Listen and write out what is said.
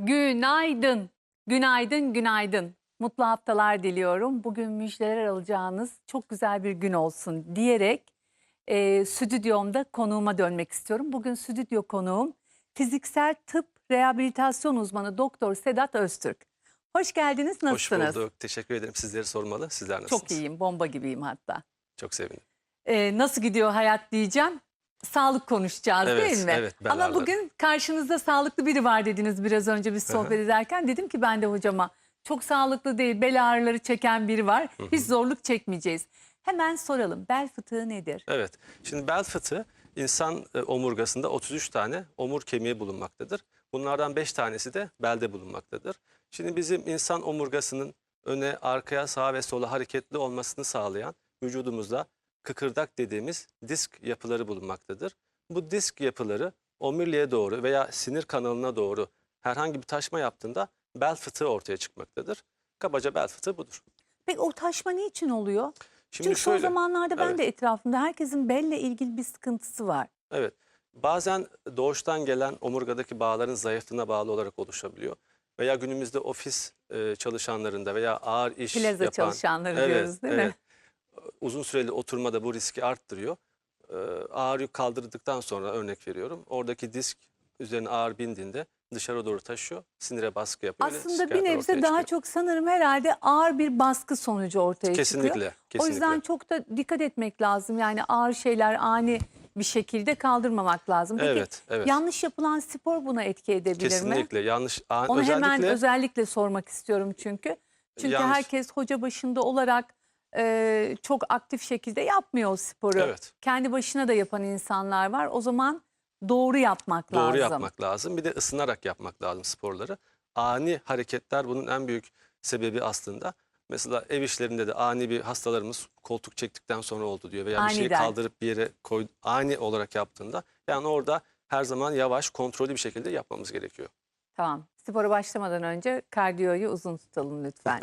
Günaydın. Günaydın, günaydın. Mutlu haftalar diliyorum. Bugün müjdeler alacağınız çok güzel bir gün olsun diyerek e, stüdyomda konuğuma dönmek istiyorum. Bugün stüdyo konuğum fiziksel tıp rehabilitasyon uzmanı Doktor Sedat Öztürk. Hoş geldiniz. Hoş Nasılsınız? bulduk. Teşekkür ederim. Sizleri sormalı. Sizler nasılsınız? Çok iyiyim. Bomba gibiyim hatta. Çok sevindim. E, nasıl gidiyor hayat diyeceğim. Sağlık konuşacağız Evet, değil mi? evet, Ama bugün karşınızda sağlıklı biri var dediniz biraz önce biz sohbet ederken. Dedim ki ben de hocama çok sağlıklı değil bel ağrıları çeken biri var. Hiç zorluk çekmeyeceğiz. Hemen soralım bel fıtığı nedir? Evet. Şimdi bel fıtığı insan e, omurgasında 33 tane omur kemiği bulunmaktadır. Bunlardan 5 tanesi de belde bulunmaktadır. Şimdi bizim insan omurgasının öne, arkaya, sağa ve sola hareketli olmasını sağlayan vücudumuzda kıkırdak dediğimiz disk yapıları bulunmaktadır. Bu disk yapıları omuriliğe doğru veya sinir kanalına doğru herhangi bir taşma yaptığında bel fıtığı ortaya çıkmaktadır. Kabaca bel fıtığı budur. Peki o taşma niçin oluyor? Şimdi Çünkü son şöyle, zamanlarda ben evet. de etrafımda herkesin belle ilgili bir sıkıntısı var. Evet. Bazen doğuştan gelen omurgadaki bağların zayıflığına bağlı olarak oluşabiliyor. Veya günümüzde ofis e, çalışanlarında veya ağır iş Plaza yapan... çalışanları diyoruz değil mi? Uzun süreli oturma da bu riski arttırıyor. Ee, ağır yük kaldırdıktan sonra örnek veriyorum. Oradaki disk üzerine ağır bindiğinde dışarı doğru taşıyor. Sinire baskı yapıyor. Aslında bir nebze daha çıkıyor. çok sanırım herhalde ağır bir baskı sonucu ortaya Kesinlikle. çıkıyor. Kesinlikle. O yüzden çok da dikkat etmek lazım. Yani ağır şeyler ani bir şekilde kaldırmamak lazım. Peki Evet, evet. yanlış yapılan spor buna etki edebilir mi? Kesinlikle. Yanlış. Onu özellikle, hemen özellikle sormak istiyorum çünkü. Çünkü Yanlış. herkes hoca başında olarak e, çok aktif şekilde yapmıyor o sporu. Evet. Kendi başına da yapan insanlar var. O zaman doğru yapmak Doğru lazım. yapmak lazım. Bir de ısınarak yapmak lazım sporları. Ani hareketler bunun en büyük sebebi aslında. Mesela ev işlerinde de ani bir hastalarımız koltuk çektikten sonra oldu diyor. Veya bir şeyi Aniden. kaldırıp bir yere koy, ani olarak yaptığında. Yani orada her zaman yavaş, kontrollü bir şekilde yapmamız gerekiyor. Tamam. Spora başlamadan önce kardiyoyu uzun tutalım lütfen. Evet.